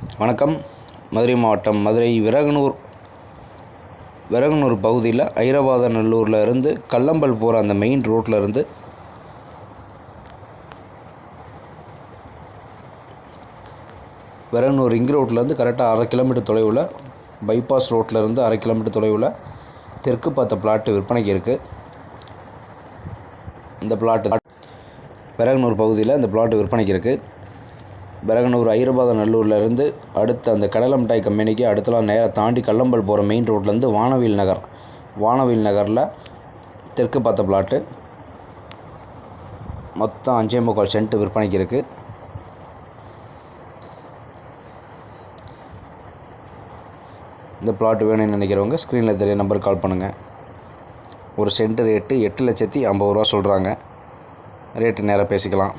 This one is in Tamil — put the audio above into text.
வணக்கம். மதுரை மாவட்டம் மதுரை விரகனூர் விரகனூர் பகுதியில் ஐராவதநல்லூரில் இருந்து கல்லம்பல் போகிற அந்த மெயின் ரோட்டில் இருந்து விரகனூர் ரிங் ரோட்லேருந்து கரெக்டாக அரை கிலோமீட்டர் தொலைவில் பைபாஸ் ரோட்டில் இருந்து அரை கிலோமீட்டர் தொலைவில் தெற்கு பார்த்த பிளாட்டு விற்பனைக்கு இருக்குது இந்த பிளாட்டு விரகனூர் பகுதியில் இந்த பிளாட்டு விற்பனைக்கு இருக்குது பெரகனூர் ஐரபாத நல்லூர்லேருந்து அடுத்த அடுத்து அந்த கடலை மிட்டாய் கம்பெனிக்கு அடுத்தலாம் நேராக தாண்டி கல்லம்பல் போகிற மெயின் ரோட்லேருந்து வானவில் நகர். வானவில் நகரில் தெற்கு பார்த்த பிளாட்டு மொத்தம் அஞ்சே முக்கால் சென்ட் விற்பனைக்கு இருக்குது இந்த பிளாட் வேணும்னு நினைக்கிறவங்க ஸ்க்ரீனில் தெரிய நம்பருக்கு கால் பண்ணுங்கள் ஒரு சென்ட் ரேட்டு எட்டு லட்சத்தி ஐம்பது ரூபா சொல்கிறாங்க ரேட்டு நேராக பேசிக்கலாம்.